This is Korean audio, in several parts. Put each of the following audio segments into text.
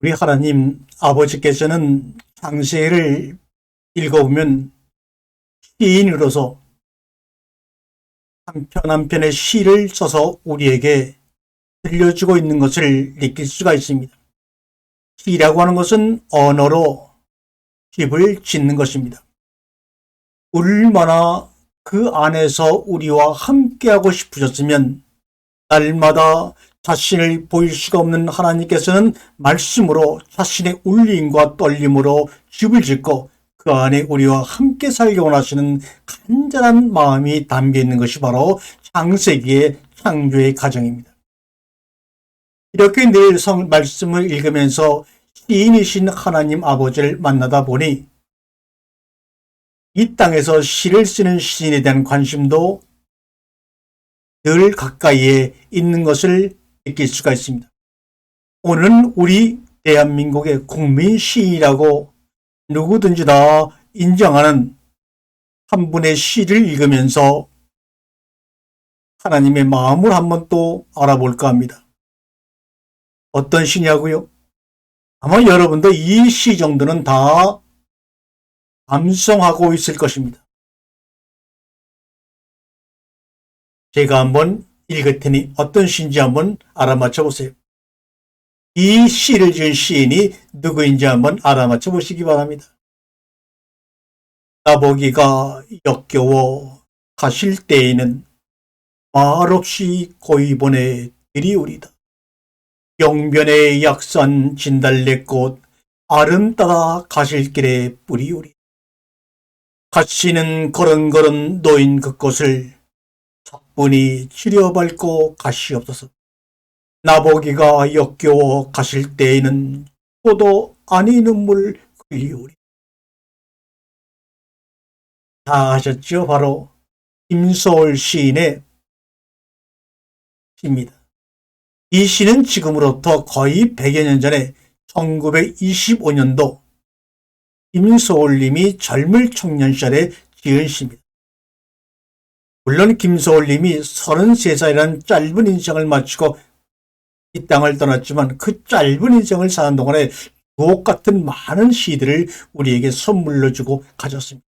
우리 하나님 아버지께서는 창세를 읽어보면 시인으로서 한편 한편의 시를 써서 우리에게 들려주고 있는 것을 느낄 수가 있습니다. 시라고 하는 것은 언어로 집을 짓는 것입니다. 얼마나 그 안에서 우리와 함께하고 싶으셨으면 날마다 자신을 보일 수가 없는 하나님께서는 말씀으로 자신의 울림과 떨림으로 집을 짓고 그 안에 우리와 함께 살기 원하시는 간절한 마음이 담겨 있는 것이 바로 창세기의 창조의 가정입니다. 이렇게 늘 성 말씀을 읽으면서 시인이신 하나님 아버지를 만나다 보니 이 땅에서 시를 쓰는 시인에 대한 관심도 늘 가까이에 있는 것을 느낄 수가 있습니다. 오늘은 우리 대한민국의 국민 시인이라고 누구든지 다 인정하는 한 분의 시를 읽으면서 하나님의 마음을 한번 또 알아볼까 합니다. 어떤 시냐고요? 아마 여러분도 이 시 정도는 다 암송하고 있을 것입니다. 제가 한번 읽을 테니 어떤 시인지 한번 알아맞혀 보세요. 이 시를 지은 시인이 누구인지 한번 알아맞혀 보시기 바랍니다. 나보기가 역겨워 가실 때에는 말없이 고이 보내 드리우리다. 영변의 약산 진달래꽃 아름따라 가실 길에 뿌리우리. 가시는 걸음걸음 놓인 그곳을 차분히 치려밟고 가시옵소서. 나보기가 역겨워 가실 때에는 또도 아니 눈물 흘리우리. 다 아셨죠? 바로 김소월 시인의 시입니다. 이 시는 지금으로부터 거의 100여 년 전에 1925년도 김소월님이 젊을 청년 시절에 지은 시입니다. 물론 김소월님이 33살이라는 짧은 인생을 마치고 이 땅을 떠났지만 그 짧은 인생을 사는 동안에 주옥 같은 많은 시들을 우리에게 선물로 주고 가졌습니다.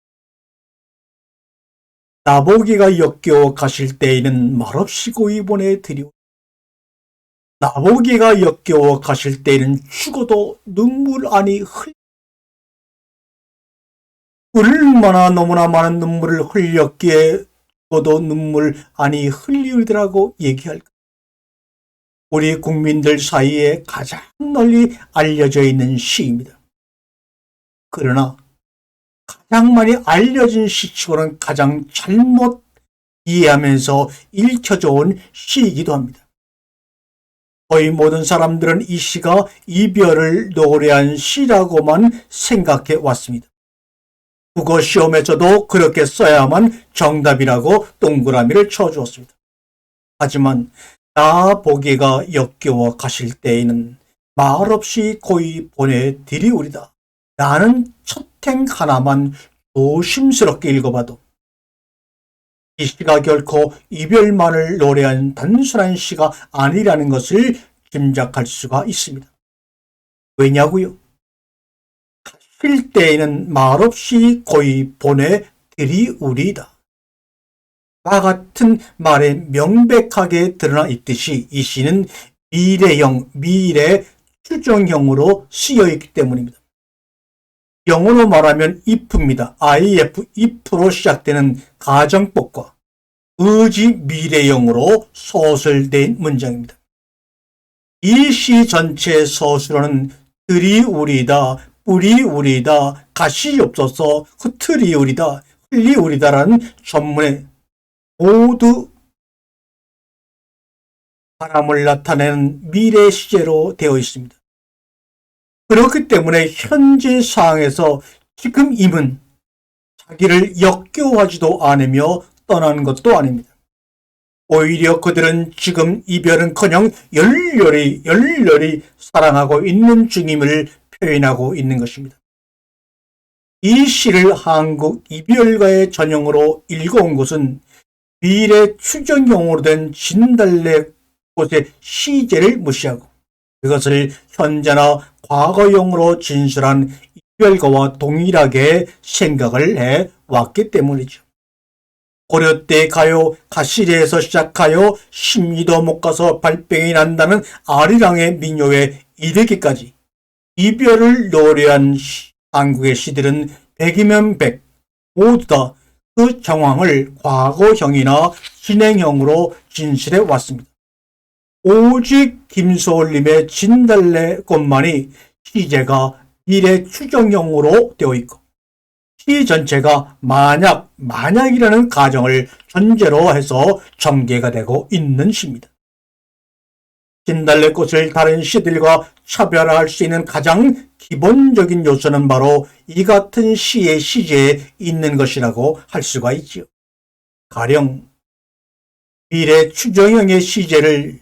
나보기가 역겨워 가실 때에는 말없이 고이 보내드리오. 나보기가 역겨워 가실 때에는 죽어도 눈물 아니 흘 얼마나 너무나 많은 눈물을 흘렸기에 죽어도 눈물 아니 흘리더라고 얘기할까. 우리 국민들 사이에 가장 널리 알려져 있는 시입니다. 그러나 가장 많이 알려진 시치고는 가장 잘못 이해하면서 읽혀져 온 시이기도 합니다. 거의 모든 사람들은 이 시가 이별을 노래한 시라고만 생각해 왔습니다. 국어 시험에서도 그렇게 써야만 정답이라고 동그라미를 쳐주었습니다. 하지만 나 보기가 역겨워 가실 때에는 말없이 고이 보내드리우리다. 나는 첫 행 하나만 조심스럽게 읽어봐도 이 시가 결코 이별만을 노래한 단순한 시가 아니라는 것을 짐작할 수가 있습니다. 왜냐고요? 가실 때에는 말없이 고이 보내드리우리다. 과 같은 말에 명백하게 드러나 있듯이 이 시는 미래형, 미래 추정형으로 쓰여 있기 때문입니다. 영어로 말하면 if입니다. if, if로 시작되는 가정법과 의지 미래형으로 서술된 문장입니다. 이 시 전체 서술어는 들이 우리다, 뿌리 우리다, 가시 없어서 흩트리 우리다, 흘리 우리다라는 전문에 모두 바람을 나타내는 미래 시제로 되어 있습니다. 그렇기 때문에 현재 상황에서 지금 임은 자기를 역겨워하지도 않으며 떠나는 것도 아닙니다. 오히려 그들은 지금 이별은커녕 열렬히 열렬히 사랑하고 있는 중임을 표현하고 있는 것입니다. 이 시를 한국 이별가의 전형으로 읽어온 것은 미래 추정형으로 된 진달래 꽃의 시제를 무시하고 그것을 현재나 과거형으로 진술한 이별가와 동일하게 생각을 해 왔기 때문이죠. 고려 때 가요 가시리에서 시작하여 심리도 못 가서 발병이 난다는 아리랑의 민요에 이르기까지 이별을 노래한 시- 한국의 시들은 백이면 백 모두 다 그 정황을 과거형이나 진행형으로 진술해 왔습니다. 오직 김소월님의 진달래 꽃만이 시제가 미래 추정형으로 되어 있고 시 전체가 만약, 만약이라는 가정을 전제로 해서 전개가 되고 있는 시입니다. 진달래 꽃을 다른 시들과 차별화할 수 있는 가장 기본적인 요소는 바로 이 같은 시의 시제에 있는 것이라고 할 수가 있지요. 가령 미래 추정형의 시제를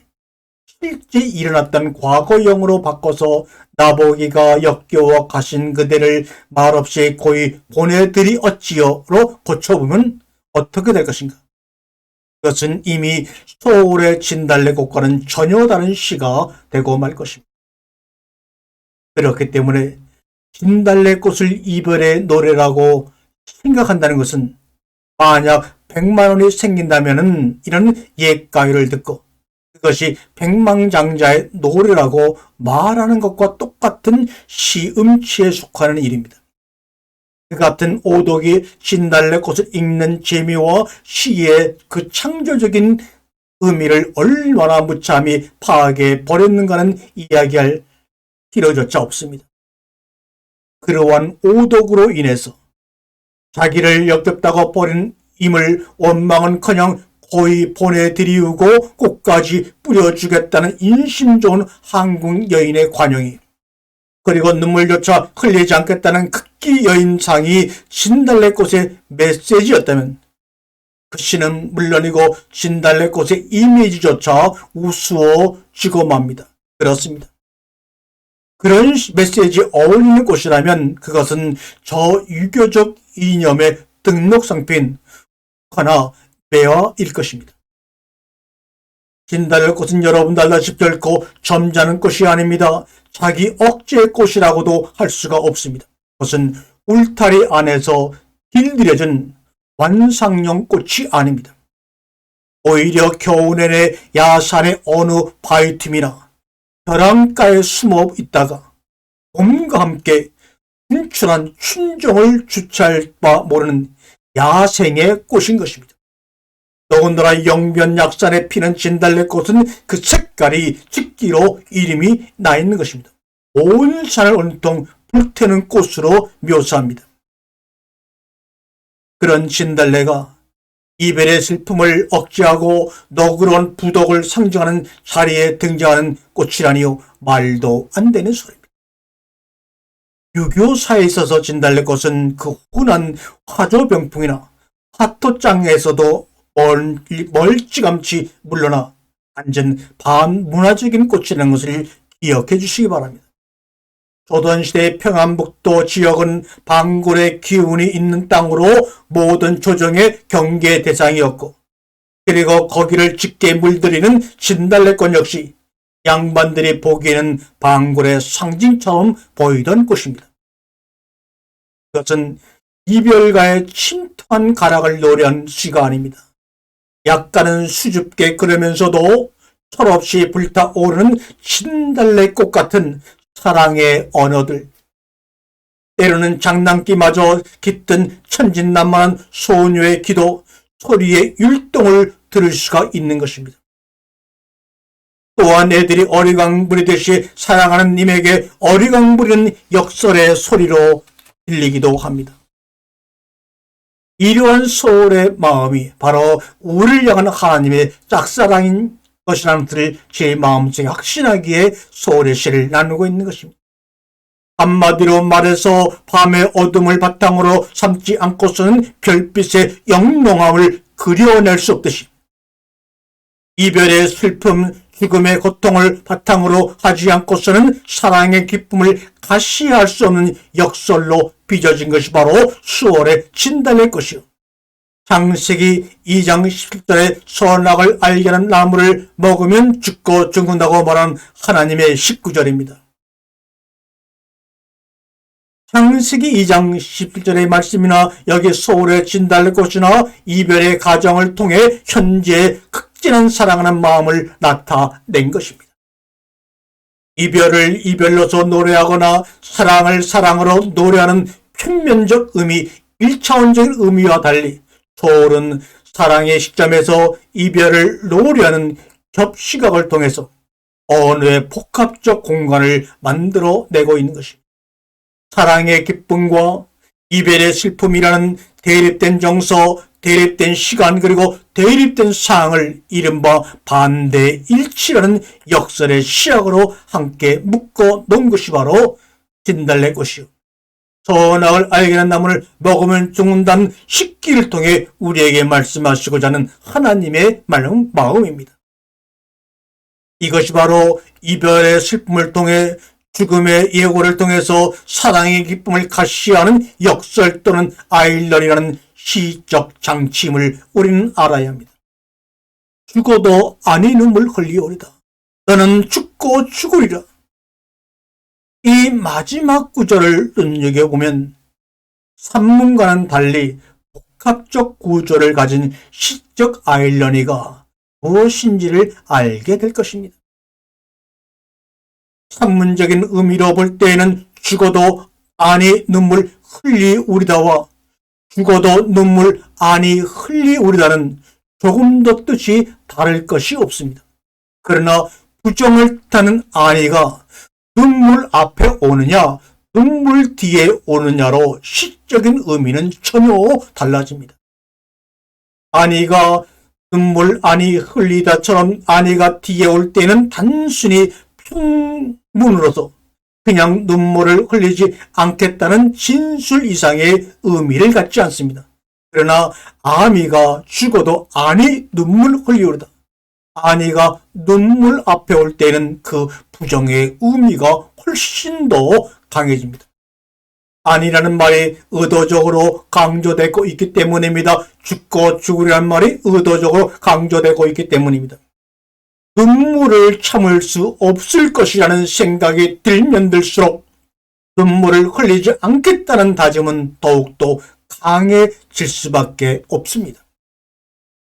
실제 일어났던 과거형으로 바꿔서 나보기가 역겨워 가신 그대를 말없이 고이 보내드리 어찌요로 고쳐보면 어떻게 될 것인가? 그것은 이미 소울의 진달래꽃과는 전혀 다른 시가 되고 말 것입니다. 그렇기 때문에 진달래꽃을 이별의 노래라고 생각한다는 것은 만약 100만 원이 생긴다면은 이런 옛가요를 듣고 그것이 백망장자의 노래라고 말하는 것과 똑같은 시음치에 속하는 일입니다. 그 같은 오독이 진달래 꽃을 읽는 재미와 시의 그 창조적인 의미를 얼마나 무참히 파악해 버렸는가는 이야기할 필요조차 없습니다. 그러한 오독으로 인해서 자기를 역겹다고 버린 임을 원망은커녕 거의 보내드리우고 꽃까지 뿌려주겠다는 인심 좋은 한국 여인의 관용이 그리고 눈물조차 흘리지 않겠다는 극 기 여인상이 진달래꽃의 메시지였다면 그 시는 물론이고 진달래꽃의 이미지조차 우스워지고 맙니다. 그렇습니다. 그런 메시지에 어울리는 꽃이라면 그것은 저 유교적 이념의 등록 상표인 하나 매화일 것입니다. 진달래꽃은 여러분 달라집 결코 점잖은 꽃이 아닙니다. 자기 억제의 꽃이라고도 할 수가 없습니다. 그것은 울타리 안에서 길들여진 완상용 꽃이 아닙니다. 오히려 겨우 내내 야산의 어느 바위 틈이나 벼랑가에 숨어 있다가 봄과 함께 분출한 춘종을 주체할 바 모르는 야생의 꽃인 것입니다. 더군다나 영변 약산에 피는 진달래꽃은 그 색깔이 직기로 이름이 나 있는 것입니다. 온 산을 온통 불태는 꽃으로 묘사합니다. 그런 진달래가 이별의 슬픔을 억제하고 너그러운 부덕을 상징하는 자리에 등장하는 꽃이라니요 말도 안 되는 소리입니다. 유교사에 있어서 진달래꽃은 그 훈한 화조병풍이나 화토장에서도 멀, 멀찌감치 물러나 완전 반문화적인 꽃이라는 것을 기억해 주시기 바랍니다. 조선시대 평안북도 지역은 방굴의 기운이 있는 땅으로 모든 조정의 경계 대상이었고 그리고 거기를 짙게 물들이는 진달래꽃 역시 양반들이 보기에는 방굴의 상징처럼 보이던 꽃입니다. 그것은 이별가의 침투한 가락을 노래한 시가 아닙니다. 약간은 수줍게 그러면서도 철없이 불타오르는 진달래꽃 같은 사랑의 언어들. 때로는 장난기마저 깃든 천진난만한 소녀의 기도, 소리의 율동을 들을 수가 있는 것입니다. 또한 애들이 어리광 부리듯이 사랑하는 님에게 어리광 부리는 역설의 소리로 들리기도 합니다. 이러한 소울의 마음이 바로 우리를 향한 하나님의 짝사랑인 것이라는 것을 제 마음속에 확신하기에 소울의 시를 나누고 있는 것입니다. 한마디로 말해서 밤의 어둠을 바탕으로 삼지 않고서는 별빛의 영롱함을 그려낼 수 없듯이 이별의 슬픔, 죽음의 고통을 바탕으로 하지 않고서는 사랑의 기쁨을 가시할 수 없는 역설로 빚어진 것이 바로 수월의 진달의 것이요. 창세기 2장 17절에 선악을 알게 하는 나무를 먹으면 죽고 죽는다고 말한 하나님의 19절입니다. 창세기 2장 17절의 말씀이나 여기 서울의 진달래꽃이나 이별의 가정을 통해 현재 극진한 사랑하는 마음을 나타낸 것입니다. 이별을 이별로서 노래하거나 사랑을 사랑으로 노래하는 표면적 의미, 1차원적인 의미와 달리 서울은 사랑의 시점에서 이별을 노래하는 겹시각을 통해서 언어의 복합적 공간을 만들어내고 있는 것입니다. 사랑의 기쁨과 이별의 슬픔이라는 대립된 정서, 대립된 시간 그리고 대립된 상황을 이른바 반대 일치라는 역설의 시약으로 함께 묶어 놓은 것이 바로 진달래꽃이요. 선악을 알게 된 나무를 먹으면 죽는다는 식기를 통해 우리에게 말씀하시고자 하는 하나님의 마음, 마음입니다. 이것이 바로 이별의 슬픔을 통해 죽음의 예고를 통해서 사랑의 기쁨을 가시하는 역설 또는 아일런이라는 시적 장치임을 우리는 알아야 합니다. 죽어도 아니 눈물 흘리오리다. 너는 죽고 죽으리라. 이 마지막 구절을 눈여겨보면 산문과는 달리 복합적 구조를 가진 시적 아일러니가 무엇인지를 알게 될 것입니다. 산문적인 의미로 볼 때에는 죽어도 아니 눈물 흘리 우리다와 죽어도 눈물 아니 흘리 우리다는 조금 더 뜻이 다를 것이 없습니다. 그러나 부정을 타는 아니가 눈물 앞에 오느냐 눈물 뒤에 오느냐로 시적인 의미는 전혀 달라집니다. 아니가 눈물 아니 흘리다처럼 아니가 뒤에 올 때는 단순히 평문으로서 그냥 눈물을 흘리지 않겠다는 진술 이상의 의미를 갖지 않습니다. 그러나 아미가 죽어도 아니 눈물 흘리오르다. 아니가 눈물 앞에 올 때는 그 부정의 의미가 훨씬 더 강해집니다. 아니라는 말이 의도적으로 강조되고 있기 때문입니다. 죽고 죽으리란 말이 의도적으로 강조되고 있기 때문입니다. 눈물을 참을 수 없을 것이라는 생각이 들면 들수록 눈물을 흘리지 않겠다는 다짐은 더욱더 강해질 수밖에 없습니다.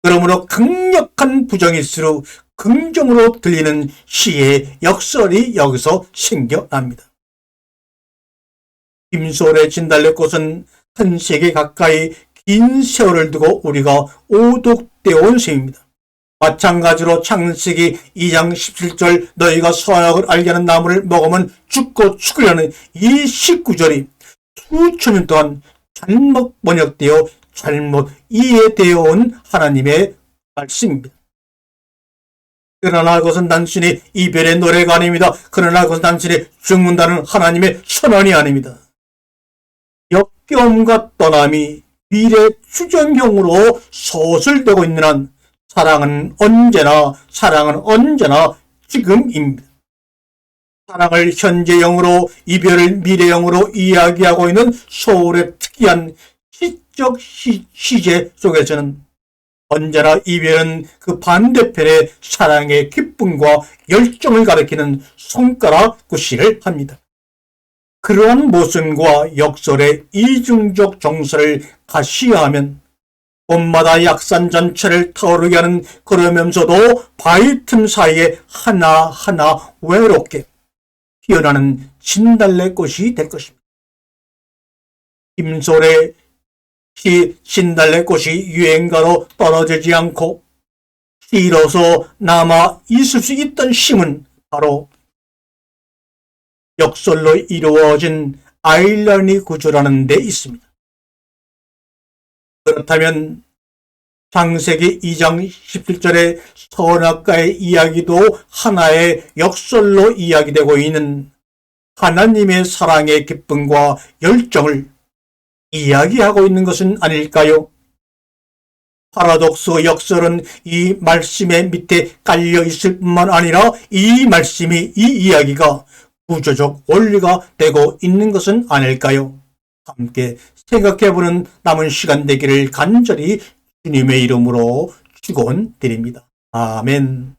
그러므로 강력한 부정일수록 긍정으로 들리는 시의 역설이 여기서 생겨납니다. 김솔의 진달래꽃은 한 세기 가까이 긴 세월을 두고 우리가 오독되어 온 셈입니다. 마찬가지로 창세기 2장 17절 너희가 선악을 알게 하는 나무를 먹으면 죽고 죽으려는 이 19절이 수천 년 동안 잘못 번역되어 잘못 이해되어 온 하나님의 말씀입니다. 그러나 그것은 단순히 이별의 노래가 아닙니다. 그러나 그것은 단순히 죽는다는 하나님의 선언이 아닙니다. 역겨움과 떠남이 미래 추정형으로 소설되고 있는 한 사랑은 언제나 사랑은 언제나 지금입니다. 사랑을 현재형으로 이별을 미래형으로 이야기하고 있는 소울의 특이한 시적 시, 시제 속에서는 언제나 이별은 그 반대편의 사랑의 기쁨과 열정을 가리키는 손가락 구실을 합니다. 그러한 모순과 역설의 이중적 정서를 가시하면 봄마다 약산 전체를 타오르게 하는 그러면서도 바위 틈 사이에 하나하나 외롭게 피어나는 진달래 꽃이 될 것입니다. 김솔의 시 진달래꽃이 유행가로 떨어지지 않고 시로서 남아 있을 수 있던 심은 바로 역설로 이루어진 아일러니 구조라는 데 있습니다. 그렇다면 창세기 2장 17절의 선악과의 이야기도 하나의 역설로 이야기되고 있는 하나님의 사랑의 기쁨과 열정을 이야기하고 있는 것은 아닐까요? 파라독스 역설은 이 말씀의 밑에 깔려 있을 뿐만 아니라 이 말씀이 이 이야기가 구조적 원리가 되고 있는 것은 아닐까요? 함께 생각해보는 남은 시간 되기를 간절히 주님의 이름으로 축원드립니다. 아멘.